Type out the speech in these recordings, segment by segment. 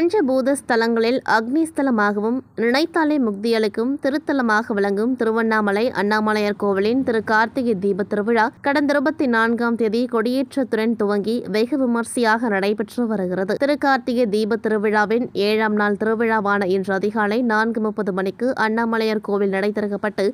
பஞ்சபூத ஸ்தலங்களில் அக்னி ஸ்தலமாகவும் நினைத்தாலே முக்தியளிக்கும் திருத்தலமாக விளங்கும் திருவண்ணாமலை அண்ணாமலையார் கோவிலின் திரு கார்த்திகை தீப திருவிழா கடந்த இருபத்தி நான்காம் தேதி கொடியேற்றத்துடன் துவங்கி வெகு விமர்சையாக நடைபெற்று வருகிறது. திரு கார்த்திகை தீப திருவிழாவின் ஏழாம் நாள் திருவிழாவான இன்று அதிகாலை நான்கு முப்பது மணிக்கு அண்ணாமலையார் கோவில் நடை திறக்கப்பட்டு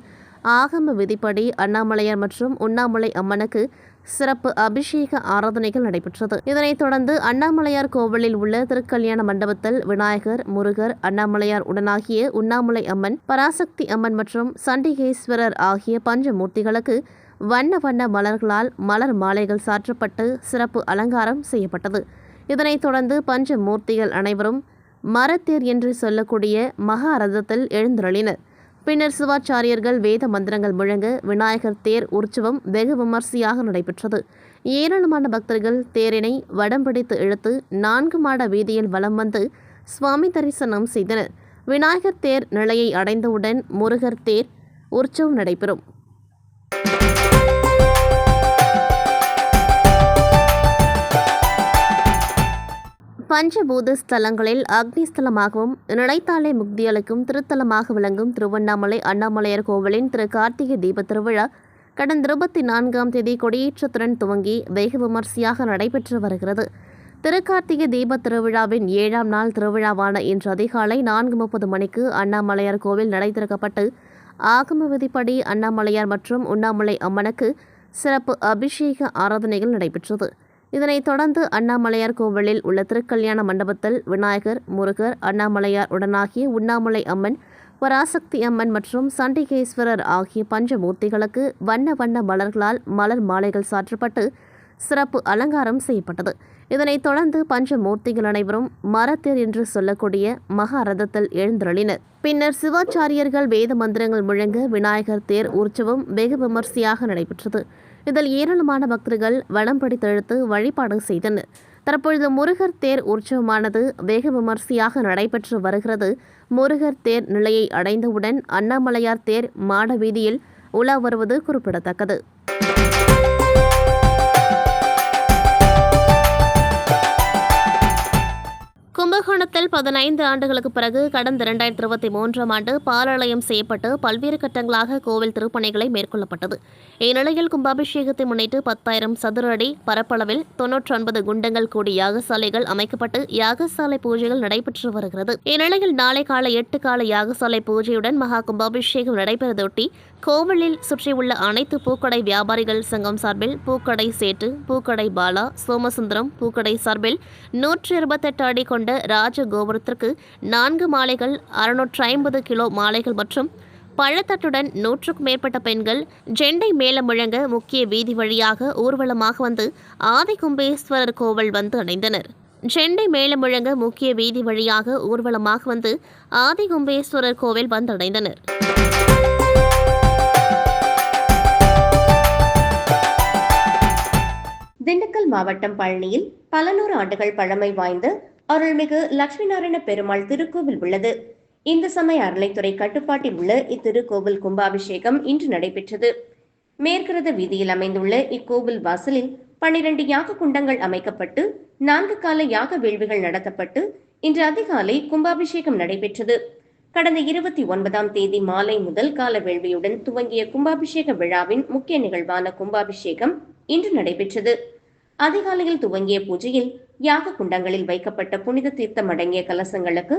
ஆகம விதிப்படி அண்ணாமலையார் மற்றும் உண்ணாமலை அம்மனுக்கு சிறப்பு அபிஷேக ஆராதனைகள் நடைபெற்றது. இதனைத் தொடர்ந்து அண்ணாமலையார் கோவிலில் உள்ள திருக்கல்யாண மண்டபத்தில் விநாயகர் முருகர் அண்ணாமலையார் உடனாகிய உண்ணாமலை அம்மன் பராசக்தி அம்மன் மற்றும் சண்டிகேஸ்வரர் ஆகிய பஞ்சமூர்த்திகளுக்கு வண்ண வண்ண மலர்களால் மலர் மாலைகள் சாற்றப்பட்டு சிறப்பு அலங்காரம் செய்யப்பட்டது. இதனைத் தொடர்ந்து பஞ்சமூர்த்திகள் அனைவரும் மரத்தேர் என்று சொல்லக்கூடிய மகாரதத்தில் எழுந்தருளினர். பின்னர் சிவாச்சாரியர்கள் வேத மந்திரங்கள் முழங்க விநாயகர் தேர் உற்சவம் வெகு விமர்சையாக நடைபெற்றது. ஏராளமான பக்தர்கள் தேரினை வடம் பிடித்து இழுத்து நான்கு மாட வீதியில் வலம் வந்து சுவாமி தரிசனம் செய்தனர். விநாயகர் தேர் நிலையை அடைந்தவுடன் முருகர் தேர் உற்சவம் நடைபெறும். பஞ்சபூத ஸ்தலங்களில் அக்னி ஸ்தலமாகவும் நினைத்தாலே முக்தியளிக்கும் திருத்தலமாக விளங்கும் திருவண்ணாமலை அண்ணாமலையார் கோவிலின் திரு கார்த்திகை தீப திருவிழா கடந்த இருபத்தி நான்காம் தேதி கொடியேற்றத்துடன் துவங்கி வெகு விமர்சையாக நடைபெற்று வருகிறது. திருக்கார்த்திகை தீப திருவிழாவின் ஏழாம் நாள் திருவிழாவான இன்று அதிகாலை நான்கு முப்பது மணிக்கு அண்ணாமலையார் கோவில் நடை திறக்கப்பட்டு ஆகம விதிப்படி அண்ணாமலையார் மற்றும் உண்ணாமலை அம்மனுக்கு சிறப்பு அபிஷேக ஆராதனைகள் நடைபெற்றது. இதனைத் தொடர்ந்து அண்ணாமலையார் கோவிலில் உள்ள திருக்கல்யாண மண்டபத்தில் விநாயகர் முருகர் அண்ணாமலையார் உடனாகிய உண்ணாமலை அம்மன் பராசக்தி அம்மன் மற்றும் சண்டிகேஸ்வரர் ஆகிய பஞ்சமூர்த்திகளுக்கு வண்ண வண்ண மலர்களால் மலர் மாலைகள் சாற்றப்பட்டு சிறப்பு அலங்காரம் செய்யப்பட்டது. இதனைத் தொடர்ந்து பஞ்சமூர்த்திகள் அனைவரும் மரத்தேர் என்று சொல்லக்கூடிய மகாரதத்தில் எழுந்தருளினர். பின்னர் சிவாச்சாரியர்கள் வேத மந்திரங்கள் முழங்க விநாயகர் தேர் உற்சவம் வெகு விமர்சையாக நடைபெற்றது. இதில் ஏராளமான பக்தர்கள் வடம் பிடித்தெழுத்து வழிபாடு செய்தனர். தற்பொழுது முருகர் தேர் உற்சவமானது வெகு விமர்சையாக நடைபெற்று வருகிறது. முருகர் தேர் நிலையை அடைந்தவுடன் அண்ணாமலையார் தேர் மாட வீதியில் உலா வருவது குறிப்பிடத்தக்கது. மாகாணத்தில் பதினைந்து ஆண்டுகளுக்கு பிறகு கடந்த இரண்டாயிரத்தி இருபத்தி மூன்றாம் ஆண்டு பாலாலயம் செய்யப்பட்டு பல்வேறு கட்டங்களாக கோவில் திருப்பணிகளை மேற்கொள்ளப்பட்டது. இந்நிலையில் கும்பாபிஷேகத்தை முன்னிட்டு பத்தாயிரம் சதுர அடி பரப்பளவில் தொன்னூற்றி ஒன்பது குண்டங்கள் கூடிய யாகசாலைகள் அமைக்கப்பட்டு யாகசாலை பூஜைகள் நடைபெற்று வருகிறது. இந்நிலையில் நாளை காலை எட்டு கால யாகசாலை பூஜையுடன் மகா கும்பாபிஷேகம் நடைபெறுவதொட்டி கோவிலில் சுற்றியுள்ள அனைத்து பூக்கடை வியாபாரிகள் சங்கம் சார்பில் பூக்கடை சேட்டு பூக்கடை பாலா சோமசுந்தரம் பூக்கடை சார்பில் நூற்றி இருபத்தெட்டு அடி கொண்ட ராஜ கோபுரத்திற்கு நான்கு மாலைகள் அறுநூற்றி ஐம்பது கிலோ மாலைகள் மற்றும் பழத்தட்டுடன் நூற்றுக்கும் மேற்பட்ட பெண்கள் ஜெண்டை மேலம் முழங்க முக்கிய வீதி வழியாக ஊர்வலமாக வந்து ஆதிகும்பேஸ்வரர் கோவில் வந்து அடைந்தனர் ஜெண்டை மேளம் முழங்க முக்கிய வீதி வழியாக ஊர்வலமாக வந்து ஆதிகும்பேஸ்வரர் கோவில் வந்தடைந்தனர் திண்டுக்கல் மாவட்டம் பழனியில் பல நூறு ஆண்டுகள் பழமை வாய்ந்த அருள்மிகு லட்சுமி நாராயண பெருமாள் திருக்கோவில் உள்ளது. இந்து சமய அறநிலைத்துறை கட்டுப்பாட்டில் உள்ள இத்திருக்கோவில் கும்பாபிஷேகம் இன்று நடைபெற்றது. மேற்கிரத வீதியில் அமைந்துள்ள இக்கோவில் வாசலில் பனிரெண்டு யாக குண்டங்கள் அமைக்கப்பட்டு நான்கு கால யாக வேள்விகள் நடத்தப்பட்டு இன்று அதிகாலை கும்பாபிஷேகம் நடைபெற்றது. கடந்த இருபத்தி ஒன்பதாம் தேதி மாலை முதல் கால வேள்வியுடன் துவங்கிய கும்பாபிஷேக விழாவின் முக்கிய நிகழ்வான கும்பாபிஷேகம் இன்று நடைபெற்றது. அதிகாலையில் துவங்கிய பூஜையில் யாக குண்டங்களில் வைக்கப்பட்ட புனித தீர்த்தம் அடங்கிய கலசங்களுக்கு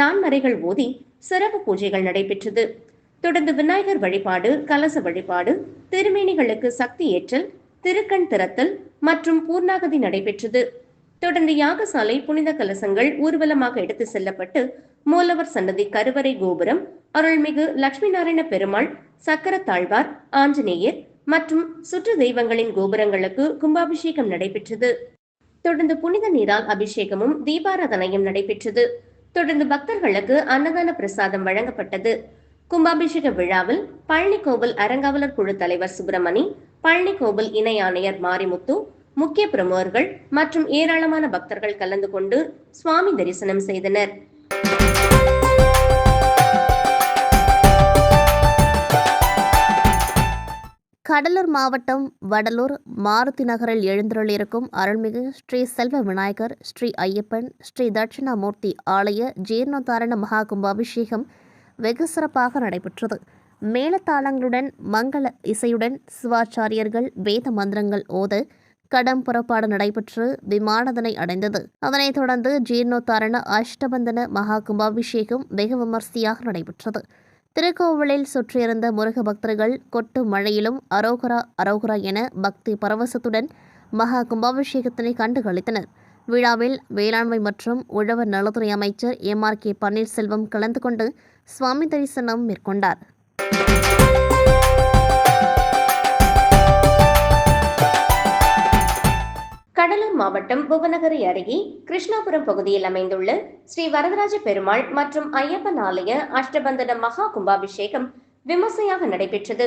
நான்மறைகள் ஓதி சிறப்பு பூஜைகள் நடைபெற்றது. தொடர்ந்து விநாயகர் வழிபாடு கலச வழிபாடு திருமேனிகளுக்கு சக்தி ஏற்றல் திருக்கண் திறத்தல் மற்றும் பூர்ணாகதி நடைபெற்றது. தொடர்ந்து யாகசாலை புனித கலசங்கள் ஊர்வலமாக எடுத்து செல்லப்பட்டு மூலவர் சன்னதி கருவறை கோபுரம் அருள்மிகு லட்சுமி நாராயண பெருமாள் சக்கர தாழ்வார் ஆஞ்சநேயர் மற்றும் சுற்று தெய்வங்களின் கோபுரங்களுக்கு கும்பாபிஷேகம் நடைபெற்றது. தொடர்ந்து புனித நீரால் அபிஷேகமும் தீபாராதனையும் நடைபெற்றது. தொடர்ந்து பக்தர்களுக்கு அன்னதான பிரசாதம் வழங்கப்பட்டது. கும்பாபிஷேக விழாவில் பழனி கோவில் அறங்காவலர் குழு தலைவர் சுப்பிரமணி பழனி கோவில் இணை ஆணையர் மாரிமுத்து முக்கிய பிரமுகர்கள் மற்றும் ஏராளமான பக்தர்கள் கலந்து கொண்டு சுவாமி தரிசனம் செய்தனர். கடலூர் மாவட்டம் வடலூர் மாருதி நகரில் எழுந்தருளிருக்கும் அருள்மிகு ஸ்ரீ செல்வ விநாயகர் ஸ்ரீ ஐயப்பன் ஸ்ரீ தட்சிணாமூர்த்தி ஆலய ஜீர்ணோத்தாரண மகா கும்பாபிஷேகம் வெகு சிறப்பாக நடைபெற்றது. மேலத்தாளங்களுடன் மங்கள இசையுடன் சிவாச்சாரியர்கள் வேத மந்திரங்கள் ஓத கடம் புறப்பாடு நடைபெற்று விமானதனை அடைந்தது. அதனைத் தொடர்ந்து ஜீர்ணோத்தாரண அஷ்டபந்தன மகா கும்பாபிஷேகம் வெகு விமர்சையாக நடைபெற்றது. திருக்கோவிலில் சுற்றியிருந்த முருக பக்தர்கள் கொட்டு மழையிலும் அரோகரா அரோகரா என பக்தி பரவசத்துடன் மகா கும்பாபிஷேகத்தினை கண்டுகளித்தனர். விழாவில் வேளாண்மை மற்றும் உழவர் நலத்துறை அமைச்சர் எம் ஆர் கே பன்னீர்செல்வம் கலந்து கொண்டு சுவாமி தரிசனம் மேற்கொண்டார். கடலூர் மாவட்டம் புவனகிரி அருகே கிருஷ்ணாபுரம் பகுதியில் அமைந்துள்ள ஸ்ரீ வரதராஜ பெருமாள் மற்றும் ஐயப்பன் ஆலய அஷ்டபந்தன மகா கும்பாபிஷேகம் விமர்சையாக நடைபெற்றது.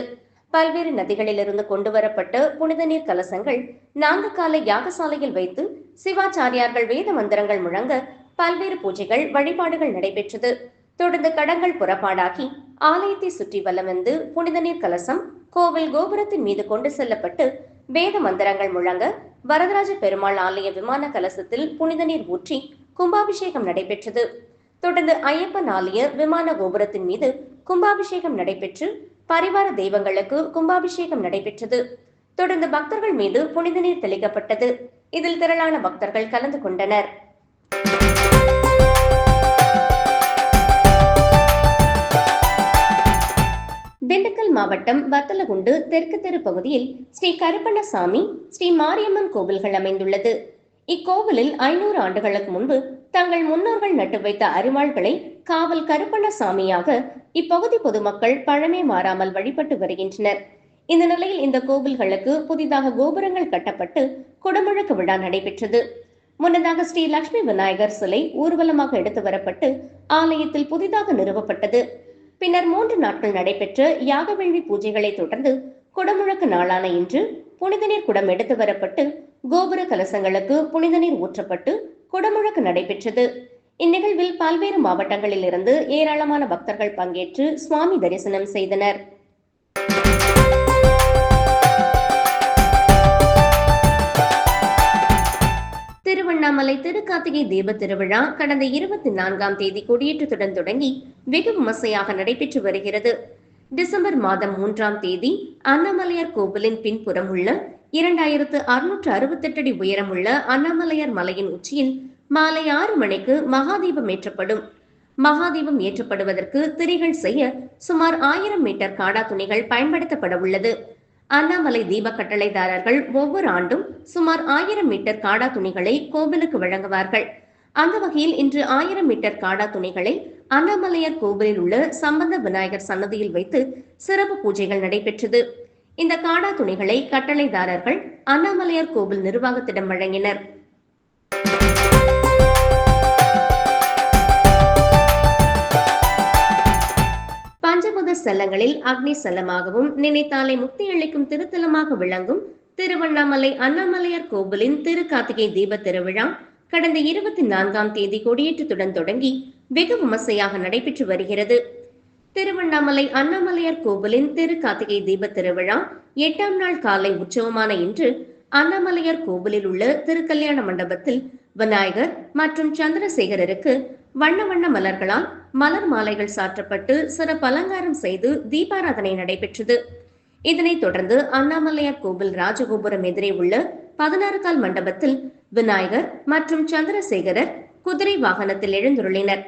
பல்வேறு நதிகளிலிருந்து கொண்டுவரப்பட்ட புனித நீர் கலசங்கள் நான்கு கால யாகசாலையில் வைத்து சிவாச்சாரியார்கள் வேத மந்திரங்கள் முழங்க பல்வேறு பூஜைகள் வழிபாடுகள் நடைபெற்றது. தொடர்ந்து கடங்கள் புறப்பாடாகி ஆலயத்தை சுற்றி வலம் வந்து புனித நீர் கலசம் கோவில் கோபுரத்தின் மீது கொண்டு செல்லப்பட்டு வேத மந்திரங்கள் முழங்க வரதராஜ பெருமாள் ஆலய விமான கலசத்தில் புனித நீர் ஊற்றி கும்பாபிஷேகம் நடைபெற்றது. தொடர்ந்து ஐயப்பன் ஆலய விமான கோபுரத்தின் மீது கும்பாபிஷேகம் நடைபெற்று பரிவார தெய்வங்களுக்கு கும்பாபிஷேகம் நடைபெற்றது. தொடர்ந்து பக்தர்கள் மீது புனித நீர் தெளிக்கப்பட்டது. இதில் திரளான பக்தர்கள் கலந்து கொண்டனர். திண்டுக்கல் மாவட்டம் வத்தலகுண்டு தெற்கு தெரு பகுதியில் ஸ்ரீ கருப்பண்ணசாமி ஸ்ரீ மாரியம்மன் கோவில்கள் அமைந்துள்ளது. இக்கோவிலில் ஐநூறு ஆண்டுகளுக்கு முன்பு தங்கள் முன்னோர்கள் நட்டு வைத்த அரிவாள்களை காவல் கருப்பண்ணசாமியாக இப்பகுதி பொதுமக்கள் பழமை மாறாமல் வழிபட்டு வருகின்றனர். இந்த நிலையில் இந்த கோவில்களுக்கு புதிதாக கோபுரங்கள் கட்டப்பட்டு குடமுழக்கு விழா நடைபெற்றது. முன்னதாக ஸ்ரீ லட்சுமி விநாயகர் சிலை ஊர்வலமாக எடுத்து வரப்பட்டு ஆலயத்தில் புதிதாக நிறுவப்பட்டது. பின்னர் மூன்று நாட்கள் நடைபெற்ற யாகவேள்வி பூஜைகளை தொடர்ந்து குடமுழக்கு நாளான இன்று புனித நீர் குடம் எடுத்து வரப்பட்டு கோபுர கலசங்களுக்கு புனித நீர் ஊற்றப்பட்டு குடமுழக்கு நடைபெற்றது. இந்நிகழ்வில் பல்வேறு மாவட்டங்களில் இருந்து ஏராளமான பக்தர்கள் பங்கேற்று சுவாமி தரிசனம் செய்தனர். திருவண்ணாமலை திருக்கார்த்திகை தீப திருவிழா கடந்த இருபத்தி நான்காம் தேதி கொடியேற்றத்துடன் தொடங்கி வெகு விமர்சையாக நடைபெற்று வருகிறது. டிசம்பர் மாதம் மூன்றாம் தேதி அண்ணாமலையார் கோவிலின் பின்புறம் உள்ள இரண்டாயிரத்து அறுநூற்று அறுபத்தெட்டு அடி உயரமுள்ள அண்ணாமலையார் மலையின் உச்சியில் மாலை ஆறு மணிக்கு மகாதீபம் ஏற்றப்படும். மகாதீபம் ஏற்றப்படுவதற்கு திரிகள் செய்ய சுமார் ஆயிரம் மீட்டர் காடா துணிகள் பயன்படுத்தப்பட உள்ளது. அண்ணாமலை தீப கட்டளைதாரர்கள் ஒவ்வொரு ஆண்டும் சுமார் ஆயிரம் மீட்டர் காடா துணிகளை கோவிலுக்கு வழங்குவார்கள். அந்த வகையில் இன்று ஆயிரம் மீட்டர் காடா துணிகளை அண்ணாமலையார் கோவிலில் உள்ள சம்பந்த விநாயகர் சன்னதியில் வைத்து சிறப்பு பூஜைகள் நடைபெற்றது. இந்த காடா துணிகளை கட்டளைதாரர்கள் அண்ணாமலையார் கோவில் நிர்வாகத்திடம் வழங்கினர். பஞ்சபுத ஸ்தலங்களில் அக்னி ஸ்தலமாகவும் நினைத்தாலே முக்தி அளிக்கும் திருத்தலமாக விளங்கும் திருவண்ணாமலை அண்ணாமலையார் கோவிலின் திரு கார்த்திகை தீப திருவிழா கடந்த இருபத்தி நான்காம் தேதி கொடியேற்றத்துடன் தொடங்கி வெகு விமர்சையாக நடைபெற்று வருகிறது. திருவண்ணாமலை அண்ணாமலையார் கோவிலின் திரு கார்த்திகை தீப திருவிழா எட்டாம் நாள் காலை உற்சவமான இன்று அண்ணாமலையார் கோவிலில் உள்ள திருக்கல்யாண மண்டபத்தில் விநாயகர் மற்றும் சந்திரசேகரருக்கு வண்ண வண்ண மலர்களால் மலர் மாலைகள் சாற்றப்பட்டு சிறப்பு அலங்காரம் செய்து தீபாராதனை நடைபெற்றது. இதனைத் தொடர்ந்து அண்ணாமலையார் கோவில் ராஜகோபுரம் எதிரே உள்ள பதினாறு கால் மண்டபத்தில் விநாயகர் மற்றும் சந்திரசேகரர் குதிரை வாகனத்தில் எழுந்துருளினர்.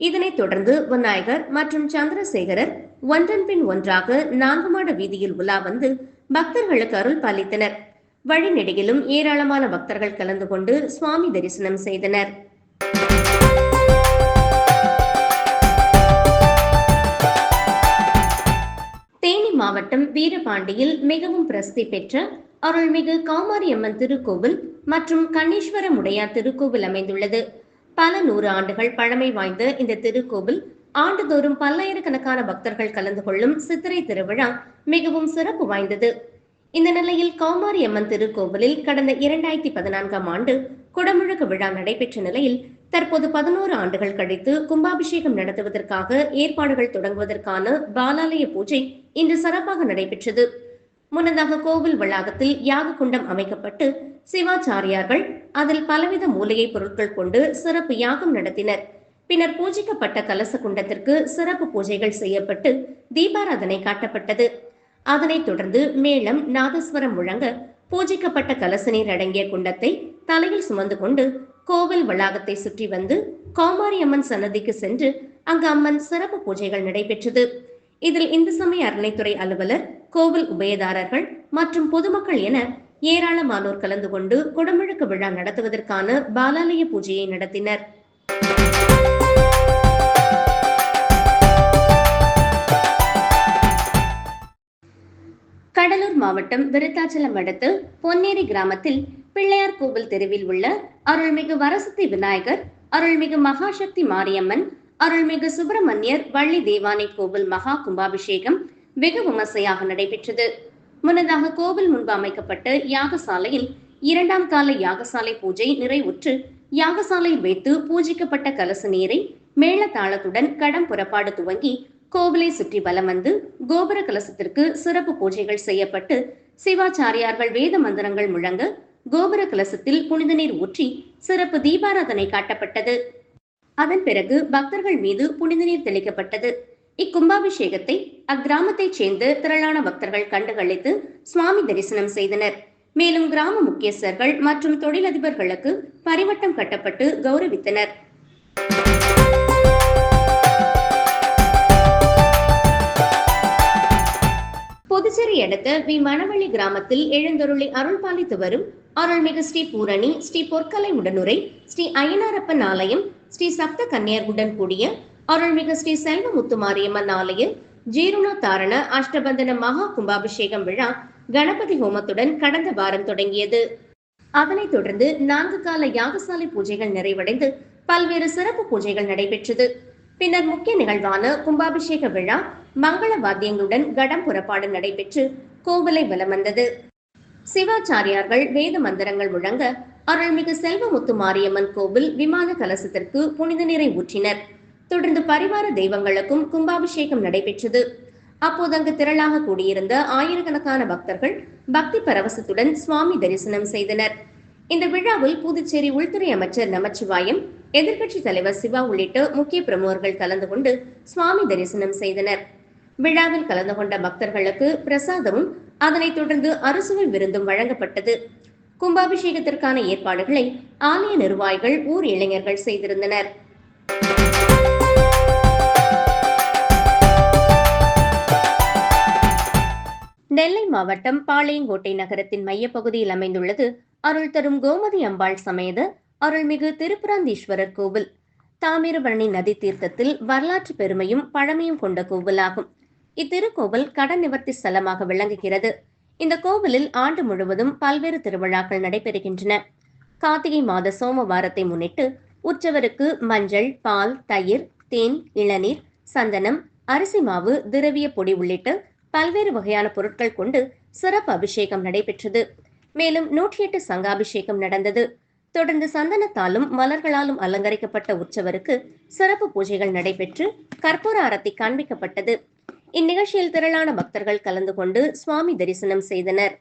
இதனைத் தொடர்ந்து விநாயகர் மற்றும் சந்திரசேகரர் ஒன்றன் பின் ஒன்றாக நாங்குமாட வீதியில் உலா வந்து பக்தர்களுக்கு அருள் பாலித்தனர். வழிநெடுகிலும் ஏராளமான பக்தர்கள் கலந்து கொண்டு சுவாமி தரிசனம் செய்தனர். மாவட்டம் வீரபாண்டியில் மிகவும் பிரசித்தி பெற்ற அருள்மிகு காமாரியம்மன் திருக்கோவில் மற்றும் கண்ணீஸ்வர முடையார் திருக்கோவில் அமைந்துள்ளது. பல நூறு ஆண்டுகள் பழமை வாய்ந்த இந்த திருக்கோவில் ஆண்டுதோறும் பல்லாயிரக்கணக்கான பக்தர்கள் கலந்து கொள்ளும் சித்திரை திருவிழா மிகவும் சிறப்பு வாய்ந்தது. இந்த நிலையில் கௌமாரியம்மன் திருக்கோவிலில் கடந்த இரண்டாயிரத்தி பதினான்காம் ஆண்டு குடமுழுக்கு விழா நடைபெற்ற நிலையில் தற்போது பதினோரு ஆண்டுகள் கழித்து கும்பாபிஷேகம் நடத்துவதற்காக ஏற்பாடுகள் தொடங்குவதற்கான பாலாலய பூஜை இன்று சிறப்பாக நடைபெற்றது. முன்னதாக கோவில் வளாகத்தில் யாக குண்டம் அமைக்கப்பட்டு சிவாச்சாரியார்கள் அதில் பலவித மூலிகை பொருட்கள் கொண்டு சிறப்பு யாகம் நடத்தினர். பின்னர் பூஜிக்கப்பட்ட கலச குண்டத்திற்கு சிறப்பு பூஜைகள் செய்யப்பட்டு தீபாராதனை காட்டப்பட்டது. அதனைத் தொடர்ந்து மேளம் நாதஸ்வரம் முழங்க பூஜிக்கப்பட்ட கலச நீர் அடங்கிய குண்டத்தை தலையில் சுமந்து கொண்டு கோவில் வளாகத்தை சுற்றி வந்து கோமாரி அம்மன் சன்னதிக்கு சென்று அங்கு அம்மன் சிறப்பு பூஜைகள் நடைபெற்றது. இதில் இந்து சமய அறநிலைத்துறை அலுவலர் கோவில் உபயதாரர்கள் மற்றும் பொதுமக்கள் என ஏராளமானோர் கலந்து கொண்டு குடமுழுக்கு விழா நடத்துவதற்கான பாலாலய பூஜையை நடத்தினர். கடலூர் மாவட்டம் விருத்தாச்சலம் அடுத்து பொன்னேரி கிராமத்தில் பிள்ளையார் கோவில் தெருவில் உள்ள அருள்மிகு வரசக்தி விநாயகர் அருள்மிகு மகாசக்தி மாரியம்மன் அருள்மிகு சுப்பிரமணியர் வள்ளி தேவானை கோவில் மகா கும்பாபிஷேகம் வெகு விமர்சையாக நடைபெற்றது. முன்னதாக கோவில் முன்பு அமைக்கப்பட்ட யாகசாலையில் இரண்டாம் கால யாகசாலை பூஜை நிறைவுற்று யாகசாலை வைத்து பூஜிக்கப்பட்ட கலச நீரை மேளதாளத்துடன் கடம் புறப்பாடு துவங்கி கோவிலை சுற்றி வலம் வந்து கோபுர கலசத்திற்கு சிறப்பு பூஜைகள் செய்யப்பட்டு சிவாச்சாரியார்கள் வேத மந்திரங்கள் முழங்க கோபுர கலசத்தில் புனித நீர் ஊற்றி சிறப்பு தீபாராதனை காட்டப்பட்டது. அதன் பிறகு பக்தர்கள் மீது புனித நீர் தெளிக்கப்பட்டது. இக்கும்பாபிஷேகத்தை அக்கிராமத்தைச் சேர்ந்த திரளான பக்தர்கள் கண்டுகளித்து சுவாமி தரிசனம் செய்தனர். மேலும் கிராம முக்கியஸ்தர்கள் மற்றும் தொழிலதிபர்களுக்கு பரிவட்டம் கட்டப்பட்டு கௌரவித்தனர். புதுச்சேரி அடுத்த வி மணவள்ளி கிராமத்தில் எழுந்தருளி அருள் பாலித்து வரும் அருள்மிகு ஸ்ரீ பூரணி ஸ்ரீ பொற்கலை உடனுரை ஸ்ரீ அய்யனாரப்பன் ஆலயம் ஸ்ரீ சப்த கன்னியர்களுடன் கூடிய அருள்மிகு ஸ்ரீ செல்வமுத்து மாரியம்மன் ஆலய ஜீருண தாரண அஷ்டபந்தன மகா கும்பாபிஷேகம் விழா கணபதி ஹோமத்துடன் கடந்த வாரம் தொடங்கியது. அதனைத் தொடர்ந்து நான்கு கால யாகசாலை பூஜைகள் நிறைவடைந்து பல்வேறு சிறப்பு பூஜைகள் நடைபெற்றது. பின்னர் முக்கிய நிகழ்வான கும்பாபிஷேக விழா மங்கள வாத்தியங்களுடன் கடம் புறப்பாடு நடைபெற்று கோவிலை வலம் வந்தது. சிவாச்சாரியார்கள் வேத மந்திரங்கள் முழங்க அருள்மிகு செல்வமுத்து மாரியம்மன் கோவில் விமான கலசத்திற்கு புனித நீரை ஊற்றினர். தொடர்ந்து பரிவார தெய்வங்களுக்கும் கும்பாபிஷேகம் நடைபெற்றது. அப்போது அங்கு திரளாக கூடியிருந்த ஆயிரக்கணக்கான பக்தர்கள் பக்தி பரவசத்துடன் சுவாமி தரிசனம் செய்தனர். இந்த விழாவில் புதுச்சேரி உள்துறை அமைச்சர் நமச்சிவாயம் எதிர்க்கட்சி தலைவர் சிவா உள்ளிட்ட முக்கிய பிரமுகர்கள் கலந்து கொண்டு சுவாமி தரிசனம் செய்தனர். விழாவில் கலந்து கொண்ட பக்தர்களுக்கு பிரசாதமும் அதனைத் தொடர்ந்து அரசுவை விருந்தும் வழங்கப்பட்டது. கும்பாபிஷேகத்திற்கான ஏற்பாடுகளை ஆலய நிர்வாகிகள் ஊர் இளைஞர்கள் செய்திருந்தனர். நெல்லை மாவட்டம் பாளையங்கோட்டை நகரத்தின் மையப்பகுதியில் அமைந்துள்ளது அருள் தரும் கோமதி அம்பாள் சமேத அருள்மிகு திருப்புராந்தீஸ்வரர் கோவில். தாமிரபரணி நதி தீர்த்தத்தில் வரலாற்று பெருமையும் பழமையும் கொண்ட கோவிலாகும். இத்திருக்கோவில் கடன் நிவர்த்தி ஸ்தலமாக விளங்குகிறது. இந்த கோவிலில் ஆண்டு முழுவதும் பல்வேறு திருவிழாக்கள் நடைபெறுகின்றன. கார்த்திகை மாத சோமவாரத்தை முன்னிட்டு உற்சவருக்கு மஞ்சள் பால் தயிர் தேன் இளநீர் சந்தனம் அரிசி மாவு திரவிய பொடி உள்ளிட்ட பல்வேறு வகையான பொருட்கள் கொண்டு சிறப்பு அபிஷேகம் நடைபெற்றது. மேலும் நூற்றி எட்டு சங்காபிஷேகம் நடந்தது. தொடர்ந்து சந்தனத்தாலும் மலர்களாலும் அலங்கரிக்கப்பட்ட உற்சவருக்கு சிறப்பு பூஜைகள் நடைபெற்று கற்பூர ஆரத்தி காண்பிக்கப்பட்டது. இந்நிகழ்ச்சியில் திரளான பக்தர்கள் கலந்து கொண்டு சுவாமி தரிசனம் செய்தனர்.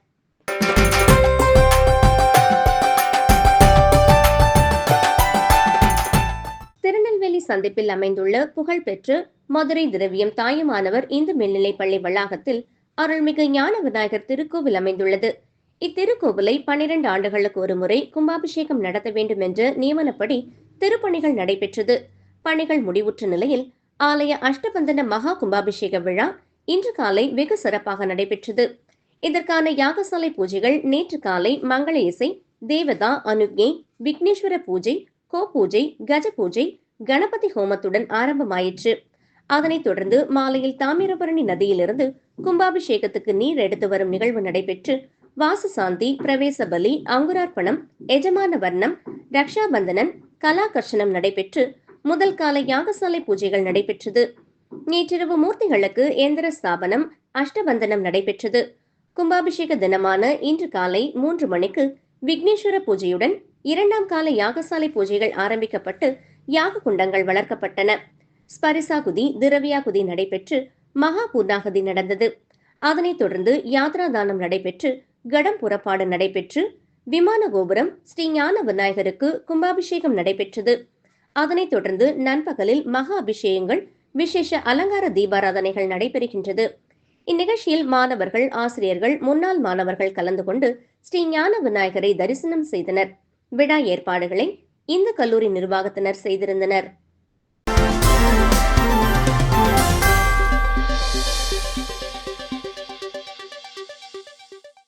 திருநெல்வேலி சந்திப்பில் அமைந்துள்ள புகழ்பெற்று மதுரை திரவியம் தாயுமானவர் இந்து மேல்நிலைப் பள்ளி வளாகத்தில் அருள்மிகு ஞான விநாயகர் திருக்கோவில் அமைந்துள்ளது. இத்திருக்கோவிலை பனிரெண்டு ஆண்டுகளுக்கு ஒருமுறை கும்பாபிஷேகம் நடத்த வேண்டும் என்ற நியமனப்படி திருப்பணிகள் நடைபெற்றது. பணிகள் முடிவுற்ற நிலையில் ஆலய அஷ்டபந்தன மகா கும்பாபிஷேக விழா இன்று காலை வெகு சிறப்பாக நடைபெற்றது. இதற்கான யாகசாலை பூஜைகள் நேற்று காலை மங்கள இசை தேவதா அனுக்ஞை விக்னேஸ்வர பூஜை கோ பூஜை கஜ பூஜை கணபதி ஹோமத்துடன் ஆரம்பமாயிற்று. அதனைத் தொடர்ந்து மாலையில் தாமிரபரணி நதியிலிருந்து கும்பாபிஷேகத்துக்கு நீர் எடுத்து வரும் நிகழ்வு நடைபெற்று வாசசாந்தி பிரவேச பலி அங்குரார்ப்பணம் எஜமான வர்ணம் ரக்ஷாபந்தனன் கலாகர்ஷனம் நடைபெற்று முதல் கால யாகசாலை பூஜைகள் நடைபெற்றது. நேற்றிரவு மூர்த்திகளுக்கு இயந்திர ஸ்தாபனம் அஷ்டபந்தனம் நடைபெற்றது. கும்பாபிஷேக தினமான இன்று காலை மூன்று மணிக்கு விக்னேஸ்வர பூஜையுடன் இரண்டாம் கால யாகசாலை பூஜைகள் ஆரம்பிக்கப்பட்டு யாக குண்டங்கள் வளர்க்கப்பட்டன. ஸ்பரிசாகுதி திரவியாகுதி நடைபெற்று மகா பூர்ணாகுதி நடந்தது. அதனைத் தொடர்ந்து யாத்ரா தானம் நடைபெற்று கடம் புறப்பாடு நடைபெற்று விமான கோபுரம் ஸ்ரீ ஞான விநாயகருக்கு கும்பாபிஷேகம் நடைபெற்றது. அதனைத் தொடர்ந்து நண்பகலில் மகா அபிஷேகங்கள் விசேஷ அலங்கார தீபாராதனைகள் நடைபெறுகின்றது. இந்நிகழ்ச்சியில் மாணவர்கள் ஆசிரியர்கள் முன்னாள் மாணவர்கள் கலந்து கொண்டு ஸ்ரீ ஞான விநாயகரை தரிசனம் செய்தனர். விழா ஏற்பாடுகளை இந்த கல்லூரி நிர்வாகத்தினர் செய்திருந்தனர்.